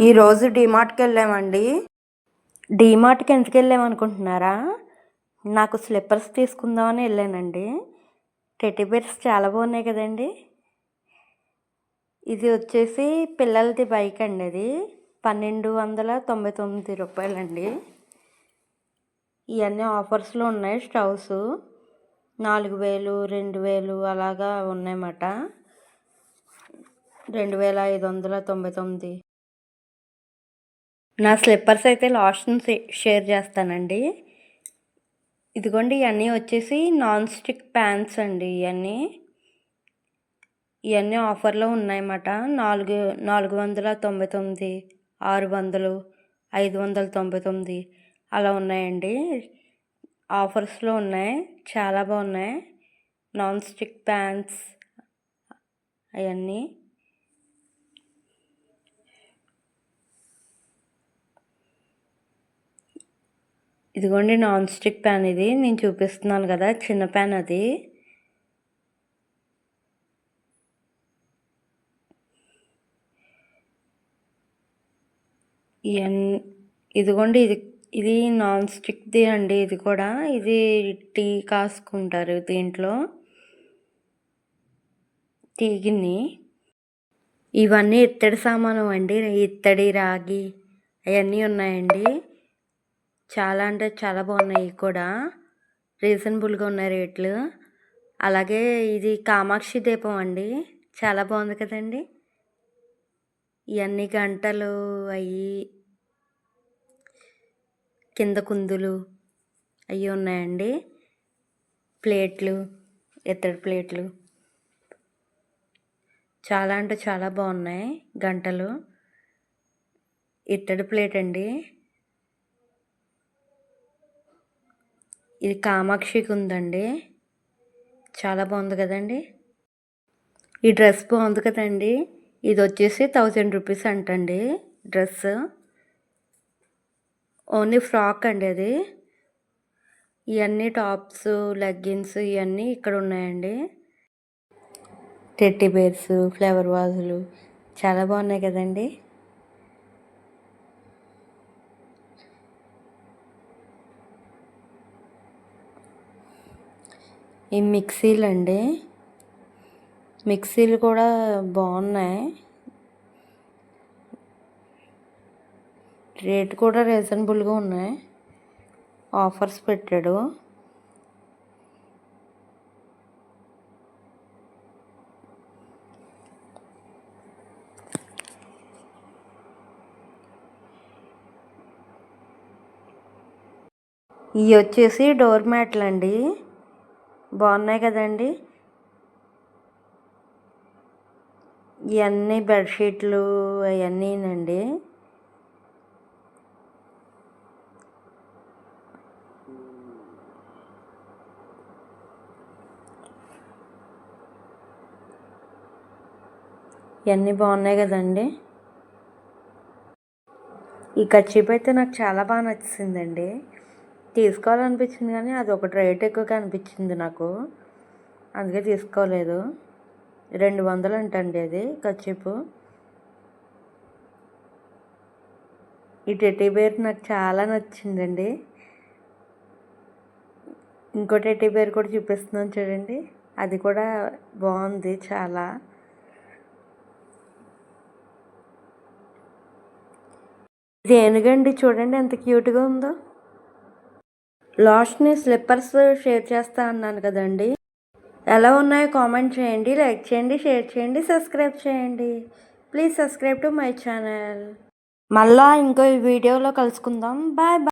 ఈరోజు డీమార్ట్కి వెళ్ళామండి. డీమార్ట్కి ఎందుకు వెళ్ళామనుకుంటున్నారా నాకు స్లిప్పర్స్ తీసుకుందామని వెళ్ళానండి. టెటిబేర్స్ చాలా బాగున్నాయి కదండి. ఇది వచ్చేసి పిల్లలది బైక్ అండి అది. పన్నెండు వందల తొంభై తొమ్మిది రూపాయలండి. ఇవన్నీ ఆఫర్స్లో ఉన్నాయి. స్టవ్స్ నాలుగు వేలు రెండు వేలు అలాగా ఉన్నాయన్నమాట. రెండు వేల ఐదు వందల తొంభై తొమ్మిది. నా స్లిప్పర్స్ అయితే లాస్ట్ షేర్ చేస్తానండి. ఇదిగోండి ఇవన్నీ వచ్చేసి నాన్ స్టిక్ ప్యాన్స్ అండి ఇవన్నీ ఇవన్నీ ఆఫర్లో ఉన్నాయన్నమాట. నాలుగు నాలుగు వందల తొంభై తొమ్మిది ఆరు వందలు ఐదు వందల తొంభై తొమ్మిది అలా ఉన్నాయండి. ఆఫర్స్లో ఉన్నాయి చాలా బాగున్నాయి. నాన్ స్టిక్ ప్యాన్స్ అవన్నీ ఇదిగోండి నాన్ స్టిక్ ప్యాన్ ఇది. నేను చూపిస్తున్నాను కదా చిన్న ప్యాన్ అది. ఇదిగోండి ఇది ఇది నాన్ స్టిక్ది అండి ఇది కూడా. ఇది టీ కాసుకుంటారు దీంట్లో. టీ గిన్నె ఇవన్నీ ఇత్తడి సామాను అండి ఇత్తడి రాగి అవన్నీ ఉన్నాయండి. చాలా అంటే చాలా బాగున్నాయి కూడా. రీజనబుల్గా ఉన్నాయి రేట్లు. అలాగే ఇది కామాక్షి దీపం అండి. చాలా బాగుంది కదండి. ఇవన్నీ గంటలు అవి కింద కుందులు అవి ఉన్నాయండి. ప్లేట్లు ఇత్తడి ప్లేట్లు. చాలా అంటే చాలా బాగున్నాయి గంటలు. ఇత్తడి ప్లేట్ అండి. ఇది కామాక్షికి ఉందండి చాలా బాగుంది కదండి. ఈ డ్రెస్ బాగుంది కదండి. ఇది వచ్చేసి థౌజండ్ రూపీస్ అంటండి డ్రెస్. ఓన్లీ ఫ్రాక్ అండి అది. ఇవన్నీ టాప్స్ లెగ్గిన్స్ ఇవన్నీ ఇక్కడ ఉన్నాయండి. టెట్టి బేర్స్ ఫ్లవర్ వాజులు చాలా బాగున్నాయి కదండి. ఈ మిక్సీలు అండి. మిక్సీలు కూడా బాగున్నాయి. రేట్ కూడా రీజనబుల్గా ఉన్నాయి. ఆఫర్స్ పెట్టాడు. ఇవి వచ్చేసి డోర్ మ్యాట్లు అండి బాగున్నాయి కదండి. ఇవన్నీ బెడ్షీట్లు అవన్నీనండి ఇవన్నీ బాగున్నాయి కదండి. ఈ కచ్చిప్ అయితే నాకు చాలా బాగా నచ్చిందండి. తీసుకోవాలనిపించింది కానీ అది ఒకటి రేట్ ఎక్కువగా అనిపించింది నాకు. అందుకే తీసుకోలేదు. రెండు వందలు అంటండి అది కచ్చిపు ఈ టెటీ బేర్ నాకు చాలా నచ్చిందండి. ఇంకో టెటీ బేర్ కూడా చూపిస్తున్నాను చూడండి. అది కూడా బాగుంది చాలా. ఇది ఏనుగండి చూడండి ఎంత క్యూట్గా ఉందో. లాస్ట్ని స్లిప్పర్స్ షేర్ చేస్తా అన్నాను కదండి. ఎలా ఉన్నాయో కామెంట్ చేయండి లైక్ చేయండి షేర్ చేయండి సబ్స్క్రైబ్ చేయండి. Please subscribe to my channel. మళ్ళా ఇంకో వీడియోలో కలుసుకుందాం. Bye bye.